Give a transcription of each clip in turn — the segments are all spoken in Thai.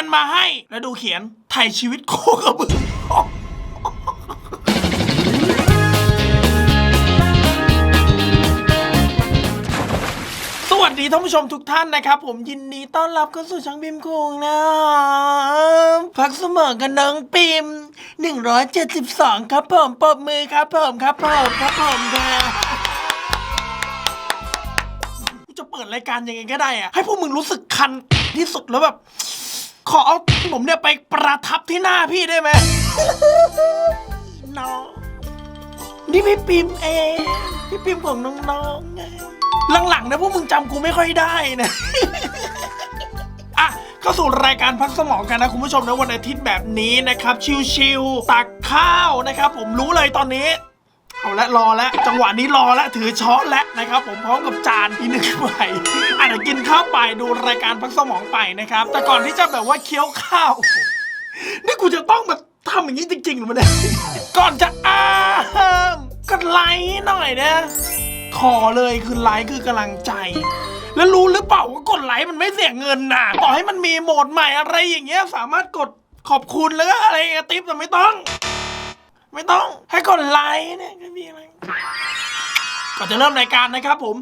งินมาให้ แล้วดูเขียนไถ่ชีวิตโคกระบือสวัสดีท่านผู้ชมทุกท่านนะครับ ผมยินดีต้อนรับเข้าสู่ช่องบิมคุงนะพักเสมอกันน้องปิม172 ครับผมปรบมือครับผมครับผมครับผมค่ะจะเปิดรายการยังไงก็ได้อะให้พวกมึงรู้สึกคันที่สุดแล้วแบบ ขอเอาผมเนี่ยไปประทับที่หน้าพี่ได้ไหม น้อง นี่พี่ปิมเอง พี่ปิมของน้องๆไงหลังๆนะพวกมึงจำกูไม่ค่อยได้นะอะเข้าสู่รายการพักสมองกันนะคุณผู้ชมนะวันอาทิตย์แบบนี้นะครับ ชิวๆตักข้าวนะครับ ผมรู้เลยตอนนี้ เอาละรอแล้วจังหวะนี้รอแล้วถือช้อนแล้วนะครับผมพร้อมกับจานอีกหนึ่งใบอะเดี๋ยวกินข้าวไปดูรายการพักสมองไปนะครับ แต่ก่อนที่จะแบบว่าเคี้ยวข้าว นี่กูจะต้องมาทำอย่างนี้จริงๆหรือไม่ได้ก่อนจะอ้ามก็ไลค์หน่อยนะขอเลยคือไลค์คือกำลังใจ แล้วรู้หรือเปล่าว่ากดไลค์มันไม่เสียเงินน่ะต่อให้มันมีโหมดใหม่อะไรอย่างเงี้ยสามารถกดขอบคุณแล้วก็อะไรอติ๊บแต่ไม่ต้อง ไม่ต้องให้กดไลค์เนี่ยก็มีอะไรก่อนจะเริ่มรายการนะครับผม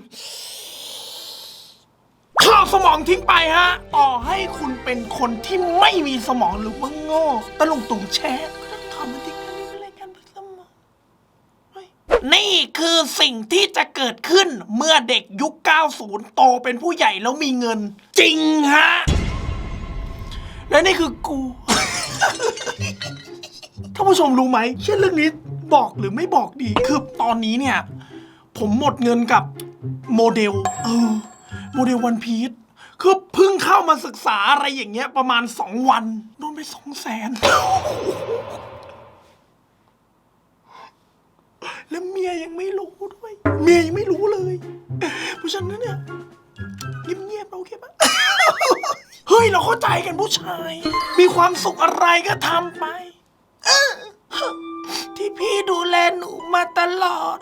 ข้าวสมองทิ้งไปฮะ ต่อให้คุณเป็นคนที่ไม่มีสมองหรือว่าโง่ตะลุงตุงแชร์ก็ต้องทำมันทิ้งกันในรายการพักสมองนี่คือสิ่งที่จะเกิดขึ้นเมื่อเด็กยุค 90 โตเป็นผู้ใหญ่แล้วมีเงิน จริงฮะ และนี่คือกู ท่านผู้ชมรู้ไหมเช่นเรื่องนี้บอกหรือไม่บอกดี คือตอนนี้เนี่ย ผมหมดเงินกับโมเดล เออ โมเดลวันพีชคือเพิ่งเข้ามาศึกษาอะไรอย่างเงี้ย ประมาณสองวันโดนไปสองแสนแล้วเมียยังไม่รู้ด้วย เมียยังไม่รู้เลย เพราะฉะนั้นเนี่ยเงียบๆโอเคปะเฮ้ย เราเข้าใจกันผู้ชาย มีความสุขอะไรก็ทำไป พี่ดูแลหนูมาตลอด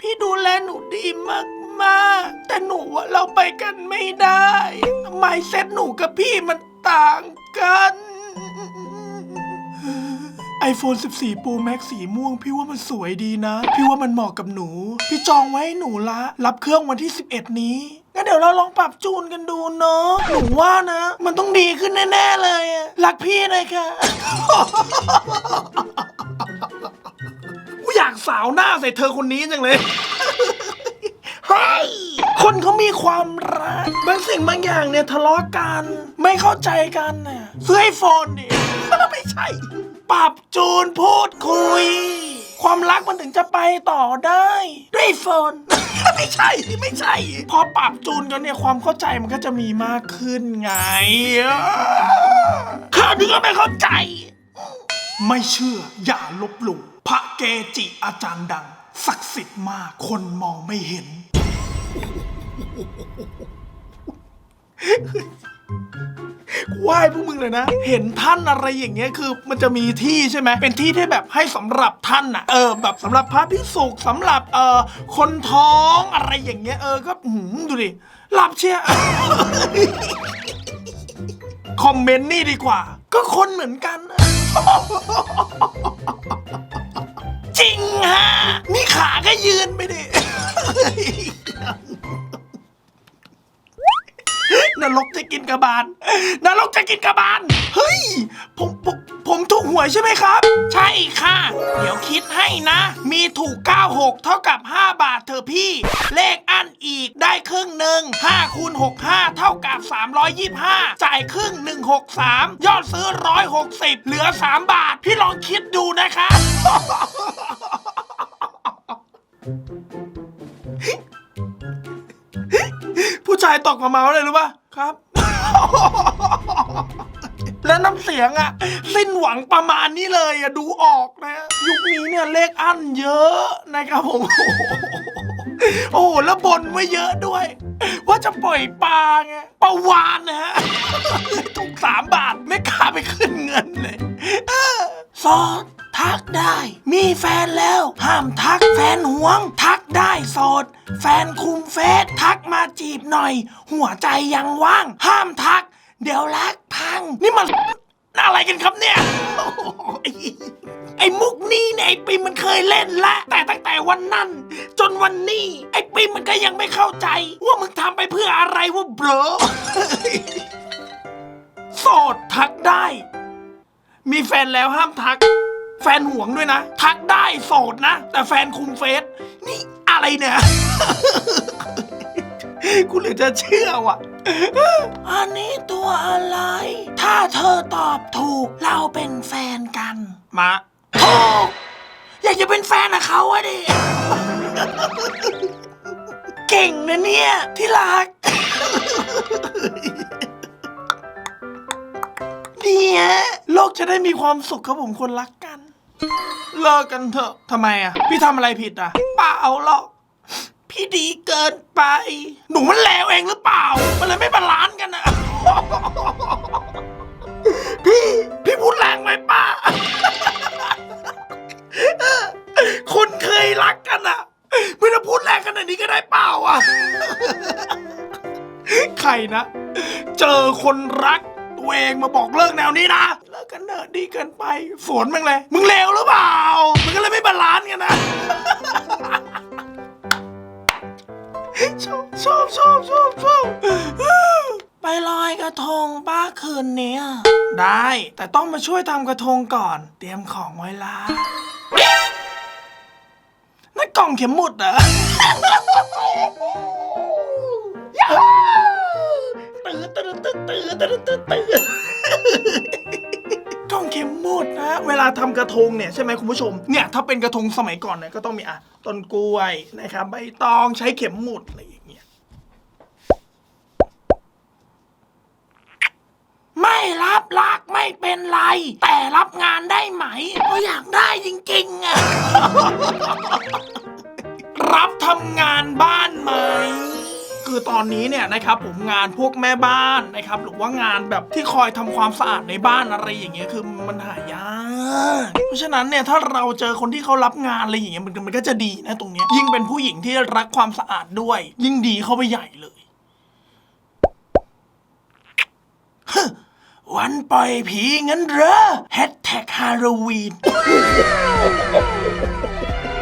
พี่ดูแลหนูดีมากๆแต่หนูว่าเราไปกันไม่ได้ไมเซ็ตหนูกับพี่มันต่างกัน iPhone 14 Pro Max สีม่วง พี่ว่ามันสวยดีนะ พี่ว่ามันเหมาะกับหนู พี่จองไว้ให้หนูละ รับเครื่องวันที่ 11 นี้งั้นเดี๋ยวเราลองปรับจูนกันดูเนาะหนูว่านะ มันต้องดีขึ้นแน่ ๆ เลยอะรักพี่เลยค่ะ อยากสาวหน้าใส่เธอคนนี้จังเลย เฮ้ย คนเขามีความรักบางสิ่งบางอย่างเนี่ยทะเลาะกัน ไม่เข้าใจกันน่ะซื้อไอโฟนดิไม่ใช่ ปรับจูนพูดคุย ความรักมันถึงจะไปต่อได้ ด้วยไอโฟน ไม่ใช่ไม่ใช่ พอปรับจูนกันเนี่ยความเข้าใจมันก็จะมีมากขึ้นไงข้านี้ก็ไม่เข้าใจ ไม่เชื่ออย่าลบหลู่ พระเกจิอาจารย์ดัง ศักดิ์สิทธิ์มากคนมองไม่เห็น กูไหว้พวกมึงเลยนะ เห็นท่านอะไรอย่างเงี้ยคือ มันจะมีที่ใช่ไหมเป็นที่ที่แบบให้สำหรับท่านอะเออ แบบสำหรับพระพิสุกสำหรับเอ่อคนท้องอะไรอย่างเงี้ยเออก็หืมดูดิหลับเชีย คอมเมนต์นี่ดีกว่า ก็คนเหมือนกัน จริงฮะ นี่ขาก็ยืนไปดิ นรกจะกินกระบาลนรกจะกินกระบาลเฮ้ยผมผมผมถูกหวยใช่ไหมครับ ใช่ค่ะ เดี๋ยวคิดให้นะ มีถูก 96 เท่ากับ 5 บาทเธอพี่ เลขอันอีกได้ครึ่งหนึ่ง5คูณ65 เท่ากับ 325 จ่ายครึ่ง 163 ยอดซื้อ 160 เหลือ 3 บาท พี่ลองคิดดูนะคะผู้ชายตกมาเมาเลยรู้ป่ะ ครับ และน้ำเสียงอะสิ้นหวังประมาณนี้เลยอะดูออกนะ ยุคนี้เนี่ยเลขอันเยอะนะครับผม โอ้โหแล้วบนไว้เยอะด้วย ว่าจะปล่อยปลาไงปลาวานนะฮะถูกสามบาทไม่กล้าไปขึ้นเงินเลยเอส ทักได้ มีแฟนแล้ว ห้ามทักแฟนหวง ทักได้โสด แฟนคุมเฟซทักมาจีบหน่อย หัวใจยังว่าง ห้ามทัก เดี๋ยวรักพัง นี่มัน อะไรกันครับเนี่ยโอ้โหไอ้ไอ้มุกนี้เนี่ยไอ้ปิมมันเคยเล่นละ แต่ตั้งแต่วันนั้น จนวันนี้ ไอ้ปิมมันก็ยังไม่เข้าใจ ว่ามึงทำไปเพื่ออะไรวะเบรอโสดทักได้ มีแฟนแล้วห้ามทัก แฟนห่วงด้วยนะ ทักได้โสดนะ แต่แฟนคุมเฟซนี่อะไรเนี่ย กูเหลือจะเชื่อว่ะ อันนี้ตัวอะไร ถ้าเธอตอบถูกเราเป็นแฟนกัน มาถูกอยากจะเป็นแฟนกับเขาอะดิ เก่งนะเนี่ย ที่รัก เนี่ยโลกจะได้มีความสุขครับผมคนรักกัน เลิกกันเถอะทำไมอะ พี่ทำอะไรผิดอะเปล่าหรอก พี่ดีเกินไป หนูมันแล้วเองหรือเปล่า มันเลยไม่บาลานซ์กันอะ พี่ พี่พูดแรงไปป้า คนเคยรักกันอะ ไม่ต้องพูดแรงขนาดนี้ก็ได้เปล่าอะ ใครนะ เจอคนรัก ตัวเองมาบอกเลิกแนวนี้นะ เลิกกันเถอะดีเกินไปฝนมึงเลย มึงเลวหรือเปล่า มันก็เลยไม่บาลานซ์กันนะ ชอบชอบชอบชอบชอบไปลอยกระทงป้าคืนเนี้ยได้ แต่ต้องมาช่วยทำกระทงก่อน เตรียมของไว้ละนั่นกล่องเข็มหมุดเหรอ ตื่นตื่นตื่นตื่นตื่นตื่นตื่นกล่องเข็มมุดนะ เวลาทำกระทงเนี่ยใช่ไหมคุณผู้ชมเนี่ยถ้าเป็นกระทงสมัยก่อนเนี่ยก็ต้องมีอะต้นกล้วยนะครับใบตองใช้เข็มหมุดอะไรอย่างเงี้ยไม่รับรักไม่เป็นไร แต่รับงานได้ไหมเพราอยากได้จริงๆอะรับทำงานบ้านไหม คือตอนนี้เนี่ยนะครับผมงานพวกแม่บ้านนะครับหรือว่างานแบบที่คอยทำความสะอาดในบ้านอะไรอย่างเงี้ยคือมันหายากเพราะฉะนั้นเนี่ยถ้าเราเจอคนที่เขารับงานอะไรอย่างเงี้ยมันมันก็จะดีนะตรงเนี้ยยิ่งเป็นผู้หญิงที่รักความสะอาดด้วย ยิ่งดีเข้าไปใหญ่เลยวันปล่อยผีงั้นเหรอแฮชแท็กฮาโลวีน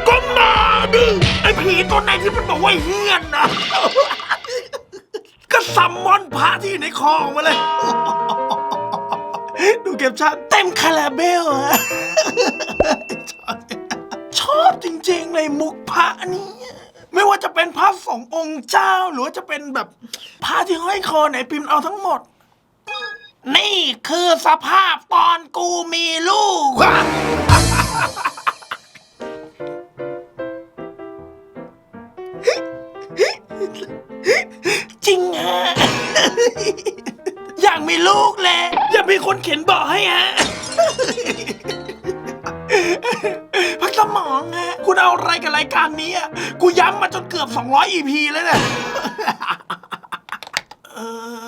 ก็มาดิไอผีตัวไหนที่มันบอกว่าเฮี้ยนนะ พระที่อองมาเลย ดูเก็บชั่นเต็มคาราเบลอะชอบจริงๆเลยมุกพระนี้ไม่ว่าจะเป็นพระสององค์เจ้า หรือว่าจะเป็นแบบพระที่ห้อยคอไหนพิมพ์เอาทั้งหมด นี่คือสภาพตอนกูมีลูก อยากมีลูกเลยอยากมีคนเข็นเบาะให้ฮะ พักสมองฮะ คุณเอาอะไรกับรายการนี้อะกูย้ำมาจนเกือบ 200 EP แล้วเนี่ย เอ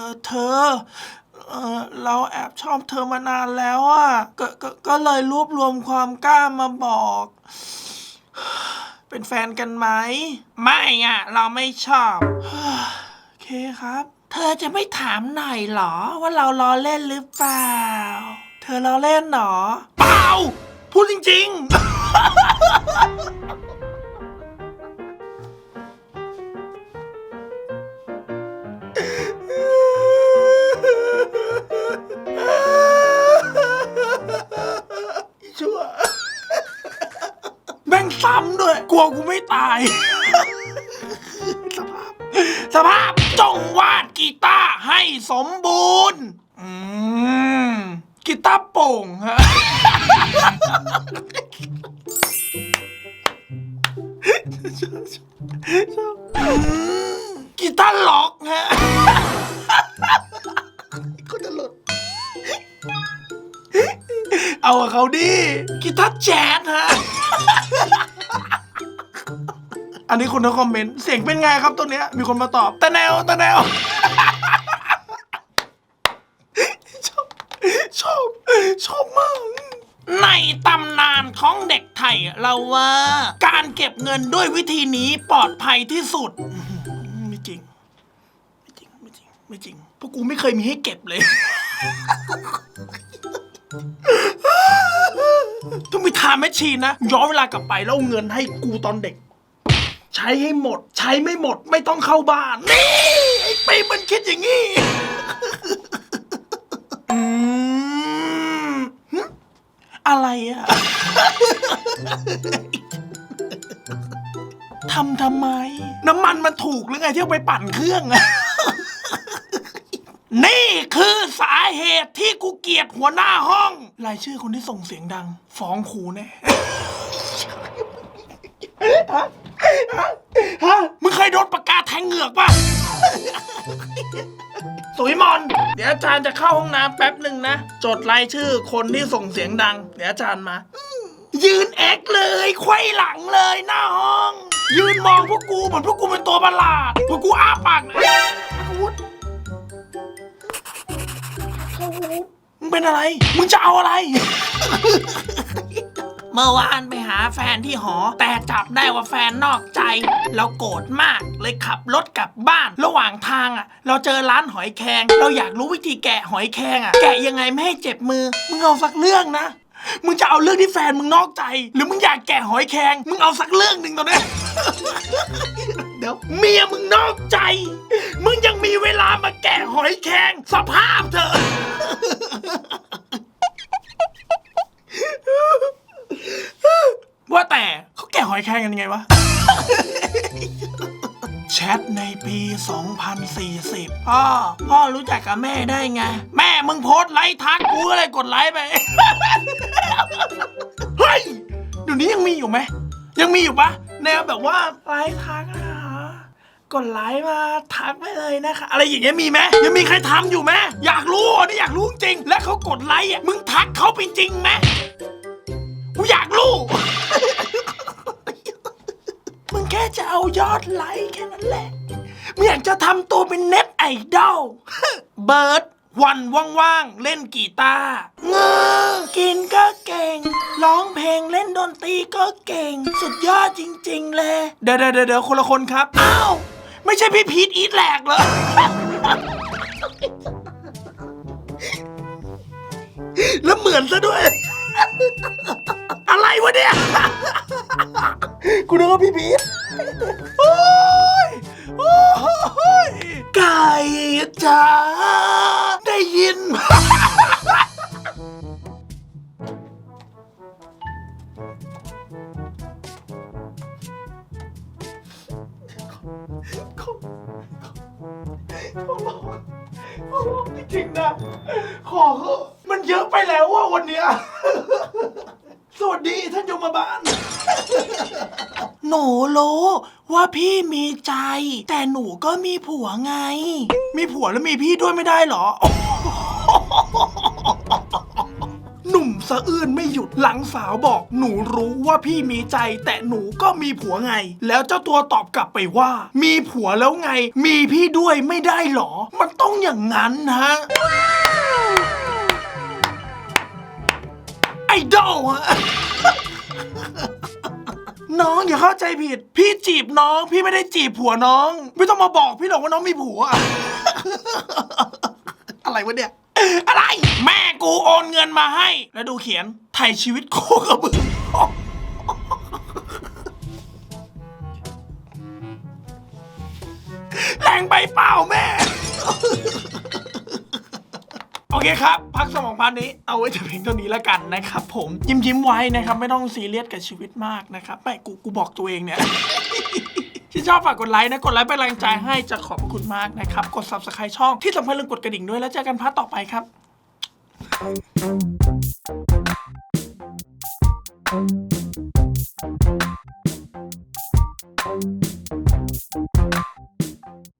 อเธอ เออเราแอบชอบเธอมานานแล้วอะก็ก็ก็เลยรวบรวมความกล้ามาบอก เป็นแฟนกันไหม ไม่อะเราไม่ชอบ โอเคครับ ธอจะไม่ถามหน่อยเหรอ ว่าเราล้อเล่นหรือเปล่า เธอล้อเล่นเหรอ เปล่า พูดจริง ๆ ชั่ว แม่งซ้ำด้วย กลัวกูไม่ตาย สภาพ สภาพจงวาดกี ตาร์ให้สมบูรณ์ อืมกีตาร์โป่งฮะอืมกีตาร์ล็อกฮะก็จะหลุด เอากับเขาดิ กีตาร์แจ๊สฮะ อันนี้คุณทั้งคอมเมนต์ เสียงเป็นไงครับตัวเนี้ย มีคนมาตอบตะแนวตะแนว เราว่า การเก็บเงินด้วยวิธีนี้ปลอดภัยที่สุดไม่จริง ไม่จริง ไม่จริง ไม่จริงพวกกูไม่เคยมีให้เก็บเลย ต้องมีทาแมชชีนนะ ย้อนเวลากลับไปแล้วเอาเงินให้กูตอนเด็ก ใช้ให้หมด ใช้ไม่หมดไม่ต้องเข้าบ้าน นี่ ไอ้ปีมันคิดอย่างนี้ อะไรอะทำทำไม น้ำมันมันถูกหรือไงที่เอาไปปั่นเครื่องอะ นี่คือสาเหตุที่กูเกลียดหัวหน้าห้อง รายชื่อคนที่ส่งเสียงดัง ฟ้องครูแน่ ฮะฮะฮะมึงเคยโดนปากกาแทงเหงือกป่ะ สุยมอน เดี๋ยวอาจารย์จะเข้าห้องน้ำแป๊บหนึ่งนะ จดรายชื่อคนที่ส่งเสียงดัง เดี๋ยวอาจารย์มา ยืนเอ็กเลยไขว้หลังเลยหน้าห้อง ยืนมองพวกกูเหมือนพวกกูเป็นตัวประหลาด พวกกูอ้าปากนะอาวุธอาวุธมึงเป็นอะไร มึงจะเอาอะไร เมื่อวานไปหาแฟนที่หอ แต่จับได้ว่าแฟนนอกใจ เราโกรธมากเลยขับรถกลับบ้าน ระหว่างทางอะ เราเจอร้านหอยแครงเราอยากรู้วิธีแกะหอยแครงอะ แกะยังไงไม่ให้เจ็บมือ มึงเอาสักเรื่องนะ มึงจะเอาเรื่องที่แฟนมึงนอกใจ หรือมึงอยากแกะหอยแครงมึงเอาสักเรื่องหนึ่งตอนนี้ เดี๋ยวเมียมึงนอกใจ มึงยังมีเวลามาแกะหอยแครงสภาพเธอ ว่าแต่เขาแกะหอยแครงกันยังไงวะ แชทในปี 2040 พ่อ พ่อรู้จักกับแม่ได้ไง แม่มึงโพสต์ไลค์ทักกูก็เลยกดไลค์ไป เฮ้ยเดี๋ยวนี้ยังมีอยู่ไหม ยังมีอยู่ปะแนวแบบว่าไลค์ทักนะกดไลค์มาทักไปเลยนะคะ อะไรอย่างเงี้ยมีไหมยังมีใครทำอยู่ไหมอยากรู้อันนี้อยากรู้จริง และเขากดไลค์อะมึงทักเขาไปจริงไหม กูอยากรู้ มึงแค่จะเอายอดไลค์แค่นั้นแหละไม่อยากจะทำตัวเป็นเน็ตไอดอล เบิร์ดวันว่างๆ เล่นกีตาร์เงอกินก็เก่ง ร้องเพลงเล่นดนตรีก็เก่ง สุดยอดจริง ๆ เลยเดี๋ยวเดี๋ยวเดี๋ยวคนละคนครับ อ้าว ไม่ใช่พี่พีทอีทแหลกเหรอแล้วเหมือนซะด้วย อะไรวะเนี่ย กูนึกว่าพี่พี หนูรู้ว่าพี่มีใจ แต่หนูก็มีผัวไง มีผัวแล้วมีพี่ด้วยไม่ได้เหรอ หนุ่มสะอื้นไม่หยุดหลังสาวบอก หนูรู้ว่าพี่มีใจ แต่หนูก็มีผัวไง แล้วเจ้าตัวตอบกลับไปว่า มีผัวแล้วไง มีพี่ด้วยไม่ได้เหรอ มันต้องอย่างนั้นนะไอดอลฮะ น้องอย่าเข้าใจผิด พี่จีบน้อง พี่ไม่ได้จีบผัวน้อง ไม่ต้องมาบอกพี่หรอกว่าน้องมีผัว อะไรวะเนี่ย อะไร แม่กูโอนเงินมาให้ แล้วดูเขียนไถ่ชีวิตโคกระบือแรงไปเปล่าแม่ โอเคครับ พักสมองพาร์ทนี้เอาไว้แต่เพียงเท่านี้แล้วกันนะครับผมยิ้มยิ้มไว้นะครับไม่ต้องซีเรียสกับชีวิตมากนะครับไม่กูกูบอกตัวเองเนี่ยที่ชอบฝากกดไลค์นะ กดไลค์เป็นแรงใจให้จะขอบคุณมากนะครับ กด subscribe ช่องที่สำคัญลืมกดกระดิ่งด้วยแล้วเจอกันพาร์ทต่อไปครับ